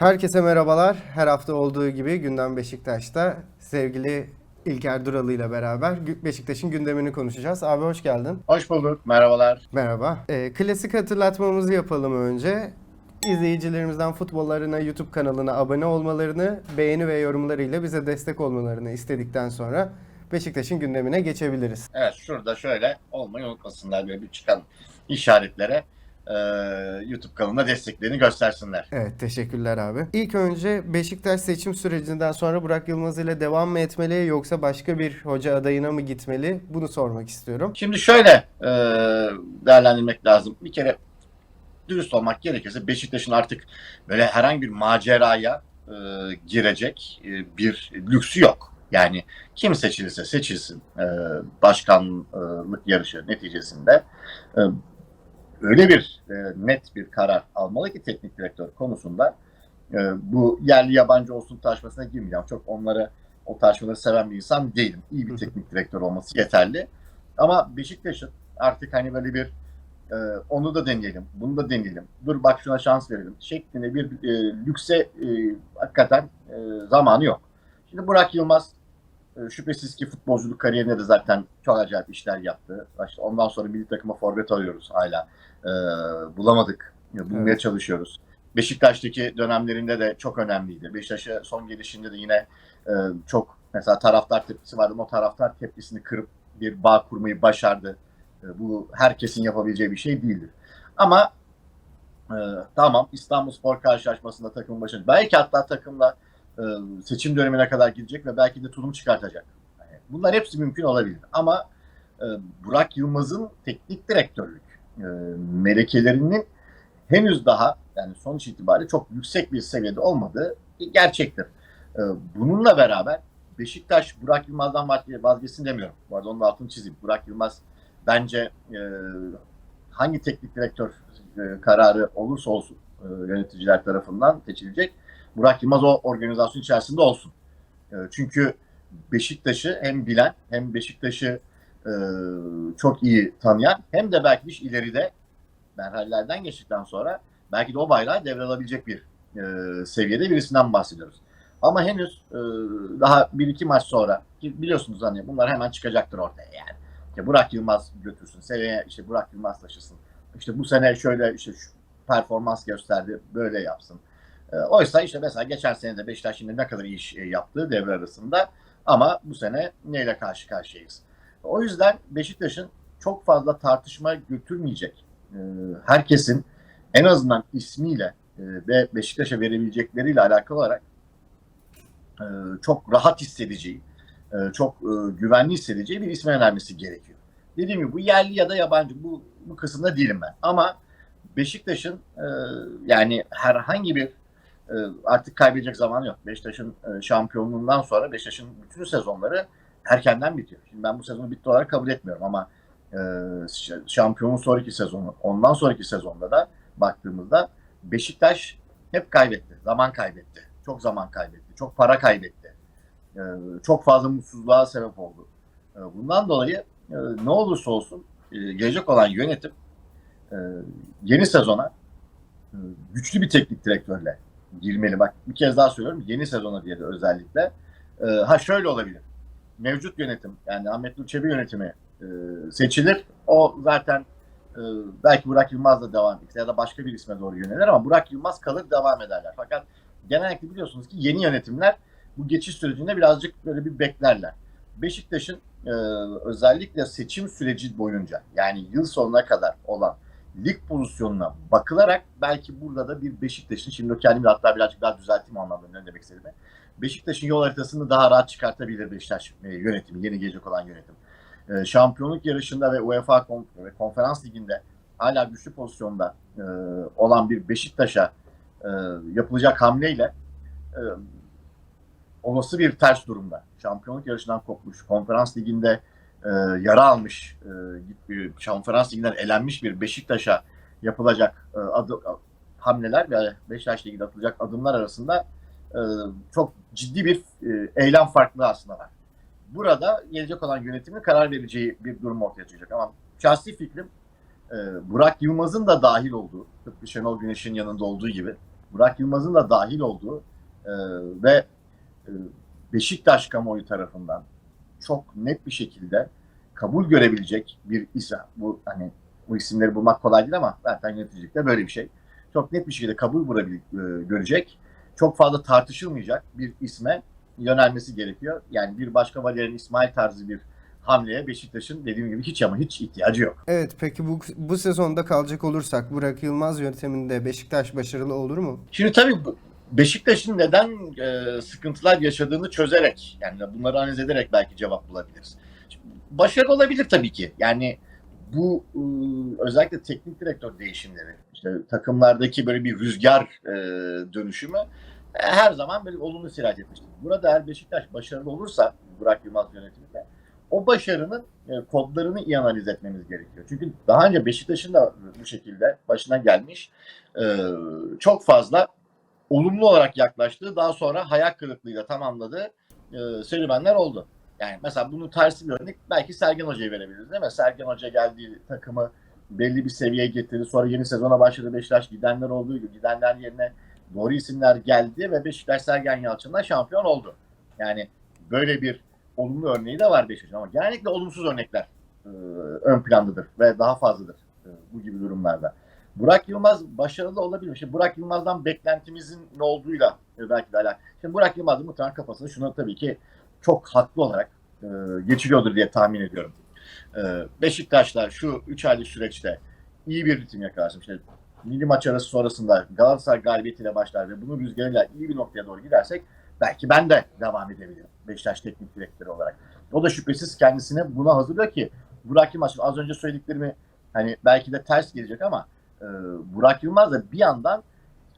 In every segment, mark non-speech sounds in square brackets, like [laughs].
Herkese merhabalar. Her hafta olduğu gibi Gündem Beşiktaş'ta sevgili İlker Duralı ile beraber Beşiktaş'ın gündemini konuşacağız. Abi hoş geldin. Hoş bulduk. Merhabalar. Merhaba. Ee, klasik hatırlatmamızı yapalım önce. İzleyicilerimizden futbollarına YouTube kanalına abone olmalarını, beğeni ve yorumlarıyla bize destek olmalarını istedikten sonra Beşiktaş'ın gündemine geçebiliriz. Evet şurada şöyle olmayı unutmasınlar böyle bir çıkan işaretlere e, YouTube kanalına desteklerini göstersinler. Evet teşekkürler abi. İlk önce Beşiktaş seçim sürecinden sonra Burak Yılmaz ile devam mı etmeli yoksa başka bir hoca adayına mı gitmeli? Bunu sormak istiyorum. Şimdi şöyle e, değerlendirmek lazım. Bir kere dürüst olmak gerekirse Beşiktaş'ın artık böyle herhangi bir maceraya e, girecek e, bir lüksü yok. Yani kim seçilirse seçilsin e, başkanlık yarışı neticesinde e, öyle bir e, net bir karar almalı ki teknik direktör konusunda e, bu yerli yabancı olsun tartışmasına girmeyeceğim. Çok onları o tartışmaları seven bir insan değilim. İyi bir teknik direktör olması yeterli. Ama Beşiktaş'ın artık hani böyle bir e, onu da deneyelim, bunu da deneyelim, dur bak şuna şans verelim şeklinde bir e, lükse e, hakikaten e, zamanı yok. Şimdi Burak Yılmaz şüphesiz ki futbolculuk kariyerinde de zaten çok acayip işler yaptı. İşte ondan sonra milli takıma forvet arıyoruz hala. E, bulamadık. Bulmaya Evet. çalışıyoruz. Beşiktaş'taki dönemlerinde de çok önemliydi. Beşiktaş'a son gelişinde de yine e, çok mesela taraftar tepkisi vardı. O taraftar tepkisini kırıp bir bağ kurmayı başardı. E, bu herkesin yapabileceği bir şey değildir. Ama e, tamam İstanbul Spor karşılaşmasında takımın başında belki hatta takımla seçim dönemine kadar gidecek ve belki de tulum çıkartacak. Bunlar hepsi mümkün olabilir. Ama e, Burak Yılmaz'ın teknik direktörlük e, melekelerinin henüz daha yani sonuç itibariyle çok yüksek bir seviyede olmadığı gerçektir. E, bununla beraber Beşiktaş Burak Yılmaz'dan vazge- vazgeçsin demiyorum. Bu arada onun altını çizeyim. Burak Yılmaz bence e, hangi teknik direktör e, kararı olursa olsun e, yöneticiler tarafından seçilecek. Burak Yılmaz o organizasyon içerisinde olsun. E, çünkü Beşiktaş'ı hem bilen hem Beşiktaş'ı e, çok iyi tanıyan hem de belki iş ileride merhalelerden geçtikten sonra belki de o bayrağı devralabilecek bir e, seviyede birisinden bahsediyoruz. Ama henüz e, daha bir iki maç sonra biliyorsunuz hani bunlar hemen çıkacaktır ortaya yani. İşte Burak Yılmaz götürsün, seneye işte Burak Yılmaz taşısın. İşte bu sene şöyle işte şu performans gösterdi, böyle yapsın. E, oysa işte mesela geçen sene de Beşiktaş şimdi ne kadar iyi iş e, yaptığı devre arasında ama bu sene neyle karşı karşıyayız. O yüzden Beşiktaş'ın çok fazla tartışma götürmeyecek. E, herkesin en azından ismiyle e, ve Beşiktaş'a verebilecekleriyle alakalı olarak çok rahat hissedeceği, çok güvenli hissedeceği bir isme önermesi gerekiyor. Dediğim gibi bu yerli ya da yabancı bu, bu kısımda değilim ben. Ama Beşiktaş'ın yani herhangi bir artık kaybedecek zaman yok. Beşiktaş'ın e, şampiyonluğundan sonra Beşiktaş'ın bütün sezonları erkenden bitiyor. Şimdi ben bu sezonu bitti olarak kabul etmiyorum ama e, şampiyonun sonraki sezonu, ondan sonraki sezonda da baktığımızda Beşiktaş hep kaybetti. Zaman kaybetti. Çok zaman kaybetti. Çok para kaybetti. E, çok fazla mutsuzluğa sebep oldu. E, bundan dolayı e, ne olursa olsun e, gelecek olan yönetim e, yeni sezona e, güçlü bir teknik direktörle girmeli. Bak bir kez daha söylüyorum yeni sezona diye de özellikle. E, ha şöyle olabilir. Mevcut yönetim yani Ahmet Nur yönetimi e, seçilir. O zaten e, belki Burak Yılmaz da devam eder ya da başka bir isme doğru yönelir ama Burak Yılmaz kalır devam ederler. Fakat genellikle biliyorsunuz ki yeni yönetimler bu geçiş sürecinde birazcık böyle bir beklerler. Beşiktaş'ın e, özellikle seçim süreci boyunca yani yıl sonuna kadar olan lig pozisyonuna bakılarak belki burada da bir Beşiktaş'ın şimdi kendimi hatta birazcık daha düzelteyim anlamda ne demek istediğimi. Beşiktaş'ın yol haritasını daha rahat çıkartabilir Beşiktaş e, yönetimi, yeni gelecek olan yönetim. E, şampiyonluk yarışında ve UEFA ve konferans liginde hala güçlü pozisyonda e, olan bir Beşiktaş'a e, yapılacak hamleyle e, olası bir ters durumda şampiyonluk yarışından kopmuş, konferans liginde e, yara almış, e, konferans liginden elenmiş bir Beşiktaş'a yapılacak e, adı, hamleler ve Beşiktaş'la ilgili atılacak adımlar arasında e, çok ciddi bir e, eylem farklılığı aslında var. Burada gelecek olan yönetimin karar vereceği bir durum ortaya çıkacak. Ama şahsi fikrim e, Burak Yılmaz'ın da dahil olduğu, tıpkı Şenol Güneş'in yanında olduğu gibi Burak Yılmaz'ın da dahil olduğu e, ve e, Beşiktaş kamuoyu tarafından çok net bir şekilde kabul görebilecek bir isim. Bu hani bu isimleri bulmak kolay değil ama zaten yöneticilikte böyle bir şey. Çok net bir şekilde kabul vurabil- e, görecek, çok fazla tartışılmayacak bir isme yönelmesi gerekiyor. Yani bir başka Valerian İsmail tarzı bir hamleye Beşiktaş'ın dediğim gibi hiç ama hiç ihtiyacı yok. Evet peki bu, bu sezonda kalacak olursak Burak Yılmaz yönetiminde Beşiktaş başarılı olur mu? Şimdi tabii bu- Beşiktaş'ın neden e, sıkıntılar yaşadığını çözerek yani bunları analiz ederek belki cevap bulabiliriz. Şimdi Başarılı olabilir tabii ki. Yani bu e, özellikle teknik direktör değişimleri, işte takımlardaki böyle bir rüzgar e, dönüşümü e, her zaman böyle olumlu sirayet etmiştir. Burada eğer Beşiktaş başarılı olursa Burak Yılmaz yönetiminde o başarının e, kodlarını iyi analiz etmemiz gerekiyor. Çünkü daha önce Beşiktaş'ın da bu şekilde başına gelmiş e, çok fazla olumlu olarak yaklaştığı daha sonra hayal kırıklığıyla tamamladığı e, serüvenler oldu. Yani mesela bunun tersi bir örnek belki Sergen Hoca'yı verebiliriz değil mi? Sergen Hoca geldiği takımı belli bir seviyeye getirdi. Sonra yeni sezona başladı Beşiktaş. Gidenler oldu. Gidenler yerine doğru isimler geldi ve Beşiktaş Sergen Yalçın'la şampiyon oldu. Yani böyle bir olumlu örneği de var Beşiktaş'ın ama genellikle olumsuz örnekler e, ön plandadır ve daha fazladır e, bu gibi durumlarda. Burak Yılmaz başarılı olabilir. Şimdi Burak Yılmaz'dan beklentimizin ne olduğuyla e, belki de alakalı. Şimdi Burak Yılmaz'ın muhtemelen kafasını şuna tabii ki çok haklı olarak e, geçiriyordur diye tahmin ediyorum. E, Beşiktaşlar şu 3 aylık süreçte iyi bir ritim yakalarsın. İşte milli maç arası sonrasında Galatasaray galibiyetiyle başlar ve bunun rüzgarıyla iyi bir noktaya doğru gidersek belki ben de devam edebilirim Beşiktaş teknik direktörü olarak. O da şüphesiz kendisini buna hazırlıyor ki Burak Yılmaz az önce söylediklerimi hani belki de ters gelecek ama e, Burak Yılmaz da bir yandan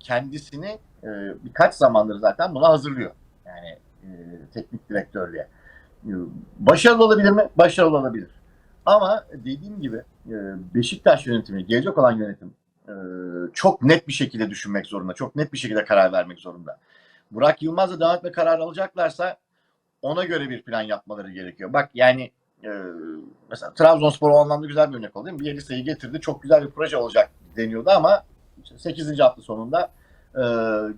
kendisini e, birkaç zamandır zaten buna hazırlıyor. Yani e, teknik direktörlüğe. Başarılı olabilir mi? Başarılı olabilir. Ama dediğim gibi Beşiktaş yönetimi, gelecek olan yönetim çok net bir şekilde düşünmek zorunda. Çok net bir şekilde karar vermek zorunda. Burak Yılmaz'la devam etme kararı alacaklarsa ona göre bir plan yapmaları gerekiyor. Bak yani e, mesela Trabzonspor o anlamda güzel bir örnek oldu değil mi? Bir listeyi getirdi. Çok güzel bir proje olacak deniyordu ama işte 8. hafta sonunda e,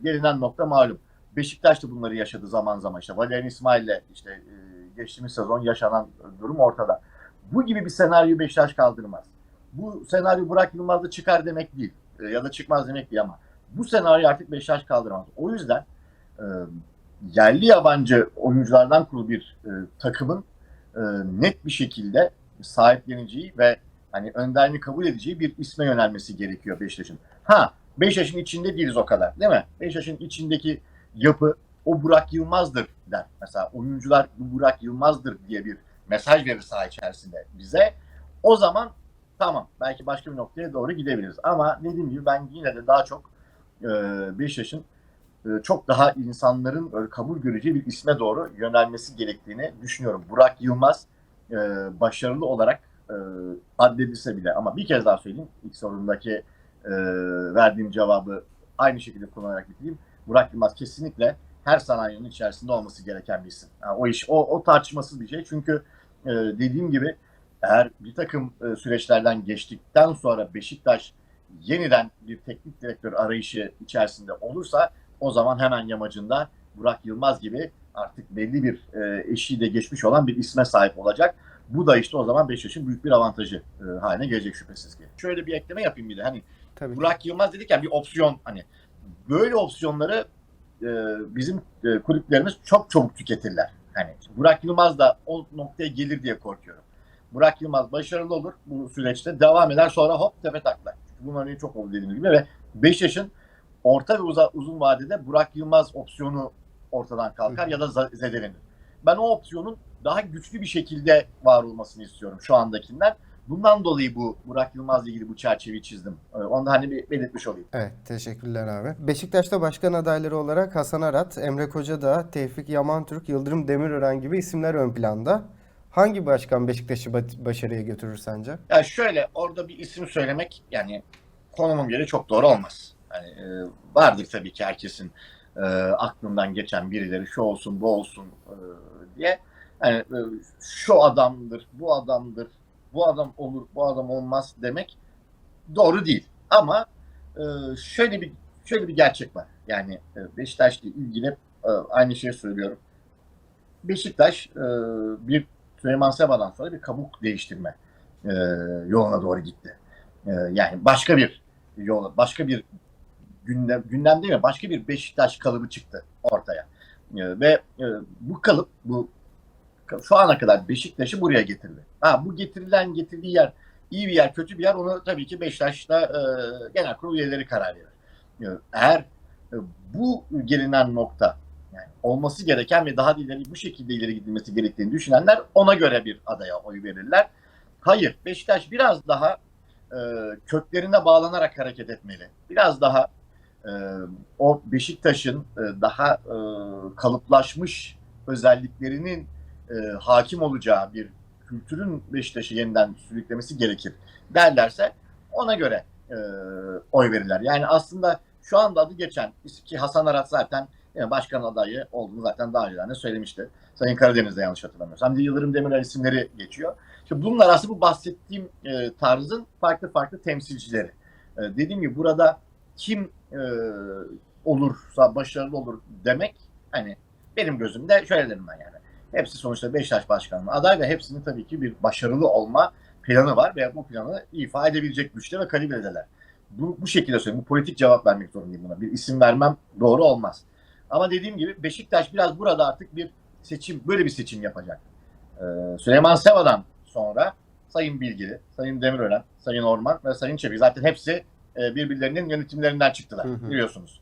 gelinen nokta malum. Beşiktaş da bunları yaşadı zaman zaman. İşte Valerian İsmail'le işte e, geçtiğimiz sezon yaşanan durum ortada. Bu gibi bir senaryo Beşiktaş kaldırmaz. Bu senaryo Burak Yılmaz'da çıkar demek değil. E, ya da çıkmaz demek değil ama bu senaryo artık Beşiktaş kaldıramaz. O yüzden e, yerli yabancı oyunculardan kurulu bir e, takımın e, net bir şekilde sahipleneceği ve hani önderliğini kabul edeceği bir isme yönelmesi gerekiyor Beşiktaş'ın. Ha Beşiktaş'ın içinde değiliz o kadar değil mi? Beşiktaş'ın içindeki yapı o Burak Yılmaz'dır der. Mesela oyuncular bu Burak Yılmaz'dır diye bir mesaj verir saha içerisinde bize. O zaman tamam belki başka bir noktaya doğru gidebiliriz. Ama dediğim gibi ben yine de daha çok e, Beşiktaş'ın e, çok daha insanların böyle kabul göreceği bir isme doğru yönelmesi gerektiğini düşünüyorum. Burak Yılmaz e, başarılı olarak e, addedilse bile ama bir kez daha söyleyeyim ilk sorundaki e, verdiğim cevabı aynı şekilde kullanarak bitireyim. Burak Yılmaz kesinlikle her sanayinin içerisinde olması gereken bir isim. Yani o iş o, o tartışmasız bir şey çünkü e, dediğim gibi eğer bir takım e, süreçlerden geçtikten sonra Beşiktaş yeniden bir teknik direktör arayışı içerisinde olursa o zaman hemen yamacında Burak Yılmaz gibi artık belli bir e, eşiği de geçmiş olan bir isme sahip olacak. Bu da işte o zaman Beşiktaş'ın büyük bir avantajı e, haline gelecek şüphesiz ki. Şöyle bir ekleme yapayım bir de hani Tabii. Burak Yılmaz dedik ya bir opsiyon hani böyle opsiyonları e, bizim e, kulüplerimiz çok çabuk tüketirler. Hani Burak Yılmaz da o noktaya gelir diye korkuyorum. Burak Yılmaz başarılı olur bu süreçte devam eder sonra hop tepe. Çünkü bunun örneği çok oldu dediğim gibi ve Beşiktaş'ın orta ve uza- uzun vadede Burak Yılmaz opsiyonu ortadan kalkar Hı. ya da zedelenir. Ben o opsiyonun daha güçlü bir şekilde var olmasını istiyorum şu andakinden. Bundan dolayı bu Burak Yılmaz'la ilgili bu çerçeveyi çizdim. Ee, Onu da hani bir belirtmiş olayım. Evet, teşekkürler abi. Beşiktaş'ta başkan adayları olarak Hasan Arat, Emre Kocadağ, Tevfik Yamantürk, Yıldırım Demirören gibi isimler ön planda. Hangi başkan Beşiktaş'ı ba- başarıya götürür sence? Ya şöyle orada bir isim söylemek yani konumum göre çok doğru olmaz. Yani e, vardır tabii ki herkesin e, aklından geçen birileri şu olsun bu olsun e, diye. Yani e, şu adamdır, bu adamdır, bu adam olur, bu adam olmaz demek doğru değil. Ama e, şöyle bir şöyle bir gerçek var. Yani e, Beşiktaş'la ilgili e, aynı şeyi söylüyorum. Beşiktaş e, bir Süleyman Seba'dan sonra bir kabuk değiştirme e, yoluna doğru gitti. Yani başka bir yola, başka bir gündem, gündem değil mi? Başka bir Beşiktaş kalıbı çıktı ortaya. Ve bu kalıp, bu şu ana kadar Beşiktaş'ı buraya getirdi. Ha bu getirilen getirdiği yer iyi bir yer, kötü bir yer onu tabii ki Beşiktaş'ta e, genel kurul üyeleri karar verir. Eğer e, bu gelinen nokta yani olması gereken ve daha da ileri bu şekilde ileri gidilmesi gerektiğini düşünenler ona göre bir adaya oy verirler. Hayır, Beşiktaş biraz daha e, köklerine bağlanarak hareket etmeli. Biraz daha e, o Beşiktaş'ın e, daha e, kalıplaşmış özelliklerinin e, hakim olacağı bir kültürün Beşiktaş'ı yeniden sürüklemesi gerekir derlerse ona göre e, oy verirler. Yani aslında şu anda adı geçen ki Hasan Arat zaten yani başkan adayı olduğunu zaten daha önceden de söylemişti. Sayın Karadeniz'de yanlış hatırlamıyorsam. Yıldırım Demirel isimleri geçiyor. İşte bunlar aslında bu bahsettiğim e, tarzın farklı farklı temsilcileri. E, dediğim gibi burada kim e, olursa başarılı olur demek hani benim gözümde şöyle derim ben yani. Hepsi sonuçta Beşiktaş Başkanı'nın aday ve hepsinin tabii ki bir başarılı olma planı var ve bu planı ifa edebilecek güçte ve kalibredeler. Bu, bu şekilde söyleyeyim. Bu politik cevap vermek zorundayım buna. Bir isim vermem doğru olmaz. Ama dediğim gibi Beşiktaş biraz burada artık bir seçim, böyle bir seçim yapacak. Ee, Süleyman Seva'dan sonra Sayın Bilgili, Sayın Demirören, Sayın Orman ve Sayın Çevik zaten hepsi e, birbirlerinin yönetimlerinden çıktılar Hı hı. biliyorsunuz.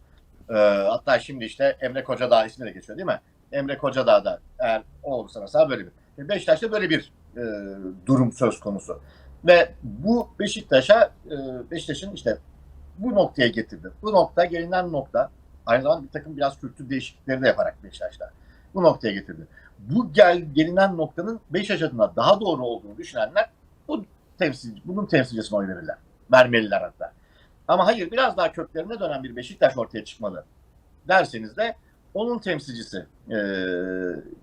Ee, hatta şimdi işte Emre Kocadağ ismi de geçiyor değil mi? Emre Kocadağ da eğer olursa mesela böyle bir. Beşiktaş'ta böyle bir e, durum söz konusu. Ve bu Beşiktaş'a e, Beşiktaş'ın işte bu noktaya getirdi. Bu nokta gelinen nokta aynı zamanda bir takım biraz kültür değişiklikleri de yaparak Beşiktaş'ta bu noktaya getirdi. Bu gel, gelinen noktanın Beşiktaş adına daha doğru olduğunu düşünenler bu temsil, bunun temsilcisine oy verirler. Vermeliler hatta. Ama hayır biraz daha köklerine dönen bir Beşiktaş ortaya çıkmalı derseniz de onun temsilcisi e,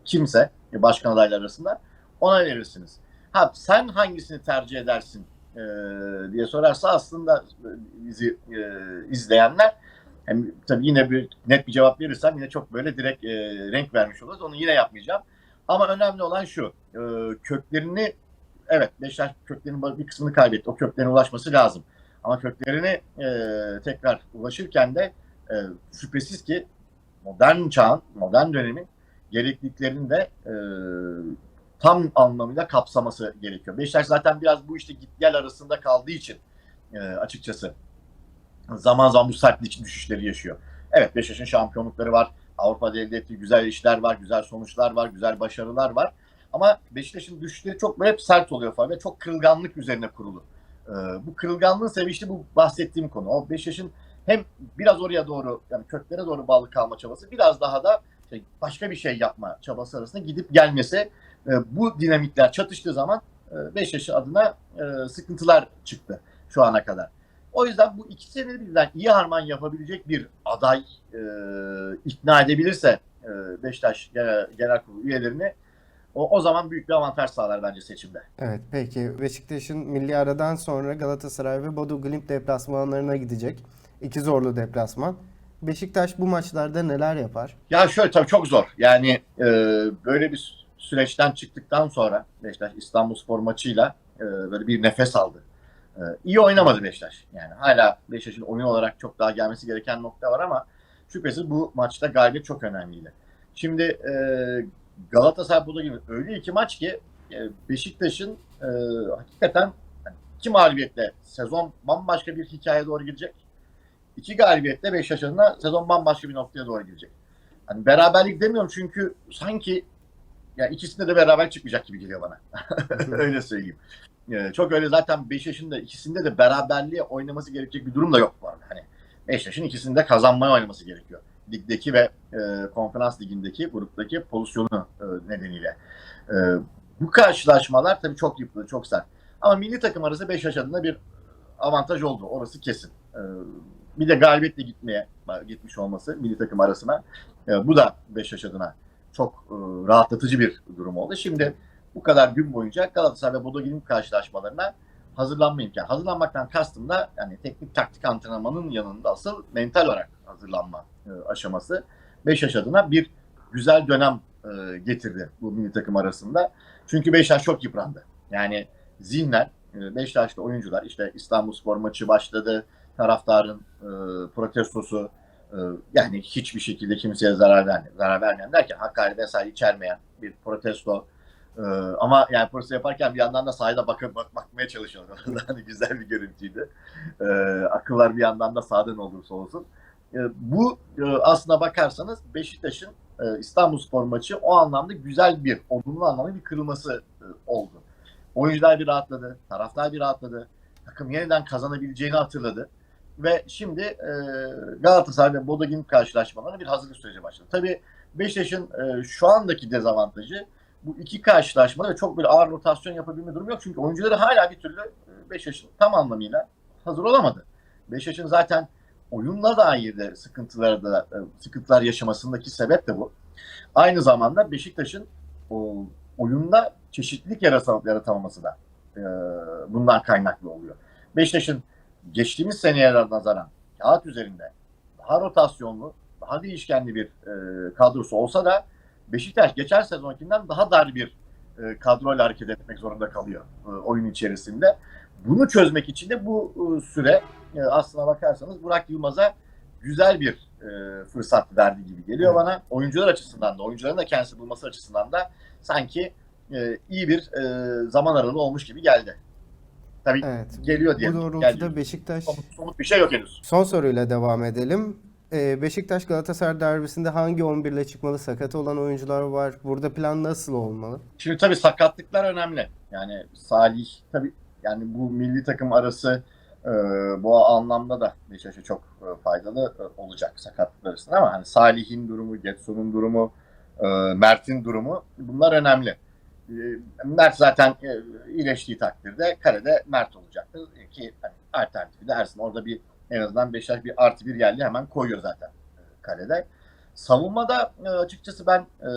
kimse e, başkan adayları arasında ona verirsiniz. Ha sen hangisini tercih edersin e, diye sorarsa aslında e, bizi e, izleyenler hem tabii yine bir net bir cevap verirsem yine çok böyle direkt e, renk vermiş oluruz. Onu yine yapmayacağım. Ama önemli olan şu. E, köklerini evet Beşiktaş köklerinin bir kısmını kaybetti. O köklerine ulaşması lazım. Ama köklerine e, tekrar ulaşırken de e, şüphesiz ki modern çağın, modern dönemin gerekliliklerini de e, tam anlamıyla kapsaması gerekiyor. Beşiktaş zaten biraz bu işte git gel arasında kaldığı için e, açıkçası zaman zaman bu sertlik düşüşleri yaşıyor. Evet Beşiktaş'ın şampiyonlukları var. Avrupa'da elde ettiği güzel işler var, güzel sonuçlar var, güzel başarılar var. Ama Beşiktaş'ın düşüşleri çok böyle hep sert oluyor falan ve çok kırılganlık üzerine kurulu. Ee, bu kırılganlığın işte bu bahsettiğim konu. O Beşiktaş'ın hem biraz oraya doğru yani köklere doğru bağlı kalma çabası biraz daha da şey, başka bir şey yapma çabası arasında gidip gelmesi e, bu dinamikler çatıştığı zaman e, Beşiktaş adına e, sıkıntılar çıktı şu ana kadar. O yüzden bu ikisini birden iyi harman yapabilecek bir aday e, ikna edebilirse e, Beşiktaş genel, genel kurulu üyelerini o, o zaman büyük bir avantaj sağlar bence seçimde. Evet peki Beşiktaş'ın milli aradan sonra Galatasaray ve Bodo Glimt deplasmanlarına gidecek. İki zorlu deplasman. Beşiktaş bu maçlarda neler yapar? Ya şöyle tabii çok zor. Yani e, böyle bir süreçten çıktıktan sonra Beşiktaş İstanbulspor maçıyla e, böyle bir nefes aldı. E, iyi oynamadı Beşiktaş. Yani hala Beşiktaş'ın oyun olarak çok daha gelmesi gereken nokta var ama şüphesiz bu maçta galibiyet çok önemliydi. Şimdi e, Galatasaray burada gibi öyle iki maç ki e, Beşiktaş'ın e, hakikaten yani iki mağlubiyetle sezon bambaşka bir hikayeye doğru gidecek. İki galibiyetle Beşiktaş adına sezon bambaşka bir noktaya doğru gidecek. Hani beraberlik demiyorum çünkü sanki ya ikisinde de beraber çıkmayacak gibi geliyor bana. [laughs] öyle söyleyeyim. Ee, çok öyle zaten Beşiktaş'ın da ikisinde de beraberliğe oynaması gerekecek bir durum da yok bu arada. Hani Beşiktaş'ın ikisinde kazanmaya oynaması gerekiyor. Ligdeki ve e, konferans ligindeki gruptaki pozisyonu e, nedeniyle. E, bu karşılaşmalar tabii çok yıprandı, çok sert. Ama milli takım arası Beşiktaş adına bir avantaj oldu. Orası kesin. E, bir de galibiyetle gitmeye gitmiş olması milli takım arasına e, bu da Beşiktaş adına çok e, rahatlatıcı bir durum oldu. Şimdi bu kadar gün boyunca Galatasaray ve Bodo karşılaşmalarına hazırlanma imkanı. Hazırlanmaktan kastım da yani teknik taktik antrenmanın yanında asıl mental olarak hazırlanma e, aşaması. Beşiktaş adına bir güzel dönem e, getirdi bu milli takım arasında. Çünkü Beşiktaş çok yıprandı. Yani zihnen e, Beşiktaşlı oyuncular işte İstanbulspor maçı başladı. Taraftarın e, protestosu e, yani hiçbir şekilde kimseye zarar vermeyen, zarar vermeyen derken hakaret vesaire içermeyen bir protesto. E, ama yani protesto yaparken bir yandan da sahada bakıp bak, bakmaya çalışıyorlar. [laughs] hani güzel bir görüntüydü. E, akıllar bir yandan da sahada ne olursa olsun. E, bu e, aslına bakarsanız Beşiktaş'ın e, İstanbulspor maçı o anlamda güzel bir, olumlu anlamda bir kırılması e, oldu. Oyuncular bir rahatladı, taraftar bir rahatladı. Takım yeniden kazanabileceğini hatırladı. Ve şimdi e, Galatasaray ve Bodogin karşılaşmalarına bir hazırlık süreci başladı. Tabii Beşiktaş'ın e, şu andaki dezavantajı bu iki karşılaşmada çok böyle ağır rotasyon yapabilme durumu yok. Çünkü oyuncuları hala bir türlü e, Beşiktaş'ın tam anlamıyla hazır olamadı. Beşiktaş'ın zaten oyunla dair de sıkıntıları da e, sıkıntılar yaşamasındaki sebep de bu. Aynı zamanda Beşiktaş'ın oyunda çeşitlilik yarata- yaratamaması da e, bundan kaynaklı oluyor. Beşiktaş'ın geçtiğimiz seneye nazaran kağıt üzerinde daha rotasyonlu, daha değişkenli bir e, kadrosu olsa da Beşiktaş geçen sezonkinden daha dar bir e, kadroyla hareket etmek zorunda kalıyor e, oyun içerisinde. Bunu çözmek için de bu e, süre e, aslına bakarsanız Burak Yılmaz'a güzel bir e, fırsat verdi gibi geliyor Evet. bana. Oyuncular açısından da, oyuncuların da kendisi bulması açısından da sanki e, iyi bir e, zaman aralığı olmuş gibi geldi. Tabii Evet. geliyor Bu diye. doğrultuda Beşiktaş Somut, somut bir şey yok henüz. son soruyla devam edelim. Ee, Beşiktaş Galatasaray derbisinde hangi 11 ile çıkmalı? Sakat olan oyuncular var. Burada plan nasıl olmalı? Şimdi tabii sakatlıklar önemli. Yani Salih tabii yani bu milli takım arası e, bu anlamda da Beşiktaş'a çok e, faydalı e, olacak sakatlıklar arasında ama hani Salih'in durumu, Getson'un durumu, e, Mert'in durumu bunlar önemli. E, Mert zaten e, iyileştiği takdirde karede Mert olacaktır ki hani, alternatifi de Ersin. Orada bir en azından Beşiktaş bir artı bir yerli hemen koyuyor zaten e, kalede. Savunmada e, açıkçası ben e,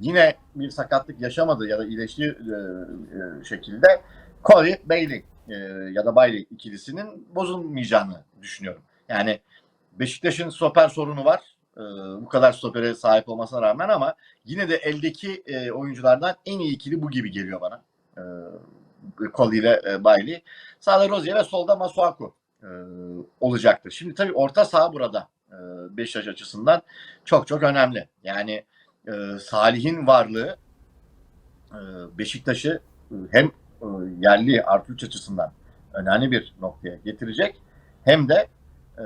yine bir sakatlık yaşamadığı ya da iyileştiği e, e, şekilde Corey Bailey e, ya da Bailey ikilisinin bozulmayacağını düşünüyorum. Yani Beşiktaş'ın stoper sorunu var. E, bu kadar stopere sahip olmasına rağmen ama yine de eldeki e, oyunculardan en iyi ikili bu gibi geliyor bana. E, Corey ile e. Sağda Rozier ve solda Masuaku e, olacaktır. Şimdi tabii orta saha burada e, Beşiktaş açısından çok çok önemli. Yani Salih'in varlığı Beşiktaş'ı hem yerli artı üç açısından önemli bir noktaya getirecek hem de e,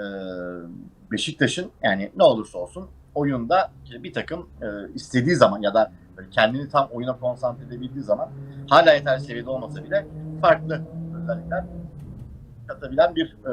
Beşiktaş'ın yani ne olursa olsun oyunda bir takım e, istediği zaman ya da kendini tam oyuna konsantre edebildiği zaman hala yeterli seviyede olmasa bile farklı özellikler katabilen bir e,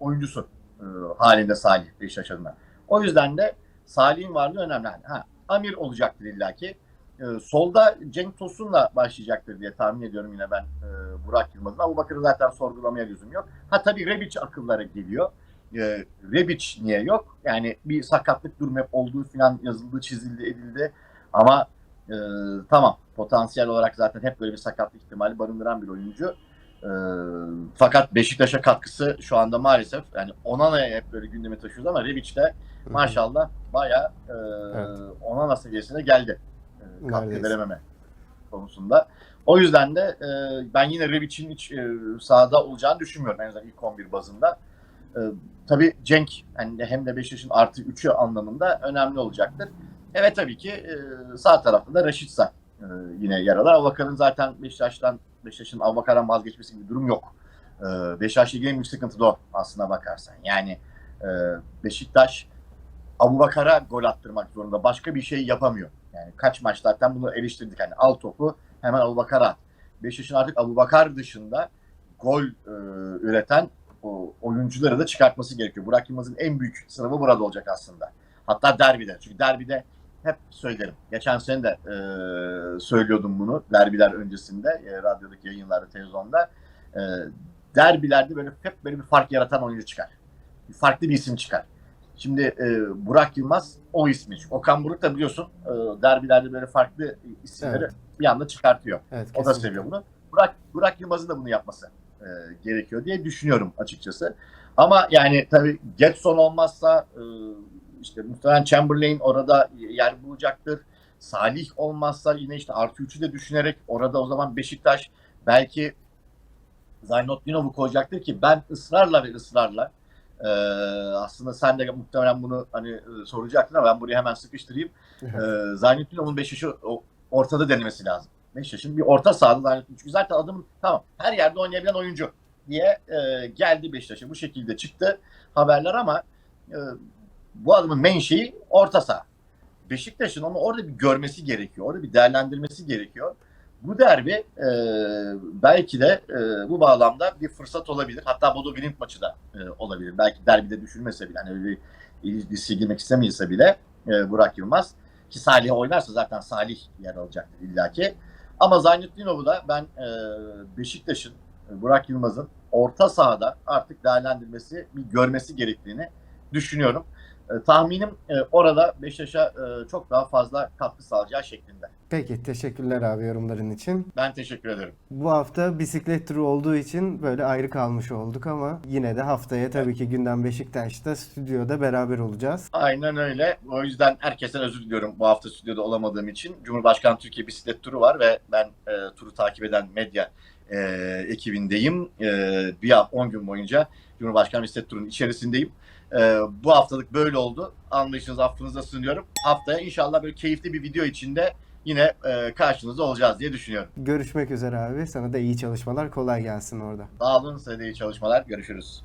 oyuncusu e, halinde Salih Beşiktaş adına. O yüzden de Salih'in varlığı önemli. Ha, Amir olacaktır illaki. E, solda Cenk Tosun'la başlayacaktır diye tahmin ediyorum yine ben e, Burak Yılmaz'ın. Abu Bakır'ı zaten sorgulamaya lüzum yok. Ha tabii Rebic akıllara geliyor. E, Rebic niye yok? Yani bir sakatlık durumu hep olduğu falan yazıldı, çizildi, edildi. Ama e, tamam potansiyel olarak zaten hep böyle bir sakatlık ihtimali barındıran bir oyuncu. E, fakat Beşiktaş'a katkısı şu anda maalesef yani Onana'ya hep böyle gündeme taşıyoruz ama Rebic de maşallah bayağı e, Evet. Onana seviyesine geldi. E, katkı Neredeyse. verememe konusunda. O yüzden de e, ben yine Rebic'in hiç e, sahada olacağını düşünmüyorum en azından ilk 11 bazında. E, tabii Cenk yani hem de Beşiktaş'ın artı 3'ü anlamında önemli olacaktır. Evet tabii ki e, sağ tarafta da Raşitsa e, yine yer alır. Abubakar'ın zaten Beşiktaş'tan Beşiktaş'ın Abubakar'dan vazgeçmesi gibi bir durum yok. E, Beşiktaş'la ilgili en büyük sıkıntı da o aslına bakarsan. Yani e, Beşiktaş Abubakar'a gol attırmak zorunda. Başka bir şey yapamıyor. Yani kaç maç zaten bunu eleştirdik. Yani al topu hemen Abubakar'a at. Beşiktaş'ın artık Abubakar dışında gol e, üreten o, oyuncuları da çıkartması gerekiyor. Burak Yılmaz'ın en büyük sınavı burada olacak aslında. Hatta derbide. Çünkü derbide hep söylerim. Geçen sene de e, söylüyordum bunu. Derbiler öncesinde e, radyodaki yayınlarda, televizyonda. E, derbilerde böyle hep böyle bir fark yaratan oyuncu çıkar. Bir farklı bir isim çıkar. Şimdi e, Burak Yılmaz o ismi. Okan Buruk da biliyorsun e, derbilerde böyle farklı isimleri Evet. bir anda çıkartıyor. Evet, O da seviyor bunu. Burak, Burak Yılmaz'ın da bunu yapması e, gerekiyor diye düşünüyorum açıkçası. Ama yani tabii Getson olmazsa e, işte muhtemelen Chamberlain orada yer bulacaktır. Salih olmazsa yine işte artı 3'ü de düşünerek orada o zaman Beşiktaş belki Zaynotdinov'u koyacaktır ki ben ısrarla ve ısrarla e, aslında sen de muhtemelen bunu hani e, soracaktın ama ben buraya hemen sıkıştırayım. E, Zaynotdinov'un Beşiktaş'ı o- ortada denemesi lazım. Beşiktaş'ın bir orta sahada. Çünkü zaten adamın tamam her yerde oynayabilen oyuncu diye e, geldi Beşiktaş'a. Bu şekilde çıktı haberler ama e, bu adamın menşei orta saha. Beşiktaş'ın onu orada bir görmesi gerekiyor. Orada bir değerlendirmesi gerekiyor. Bu derbi e, belki de e, bu bağlamda bir fırsat olabilir. Hatta Bodo Glimt maçı da e, olabilir. Belki derbide düşülmese bile, hani öyle bir ilgisi girmek istemeyse bile e, Burak Yılmaz. Ki Salih oynarsa zaten Salih yer alacaktır illaki. Ama Zaynetdinov'u da ben e, Beşiktaş'ın, e, Burak Yılmaz'ın orta sahada artık değerlendirmesi, bir görmesi gerektiğini düşünüyorum. E, tahminim e, orada Beşiktaş'a e, çok daha fazla katkı sağlayacağı şeklinde. Peki teşekkürler abi yorumların için. Ben teşekkür ederim. Bu hafta bisiklet turu olduğu için böyle ayrı kalmış olduk ama yine de haftaya tabii ki gündem Beşiktaş'ta stüdyoda beraber olacağız. Aynen öyle. O yüzden herkesten özür diliyorum bu hafta stüdyoda olamadığım için. Cumhurbaşkanı Türkiye Bisiklet Turu var ve ben e, turu takip eden medya e, ekibindeyim. E, bir 10 gün boyunca Cumhurbaşkanı Bisiklet Turu'nun içerisindeyim. E, bu haftalık böyle oldu. Anlayışınız affınıza sığınıyorum. Haftaya inşallah böyle keyifli bir video içinde yine e, karşınızda olacağız diye düşünüyorum. Görüşmek üzere abi. Sana da iyi çalışmalar. Kolay gelsin orada. Sağ olun, size de iyi çalışmalar. Görüşürüz.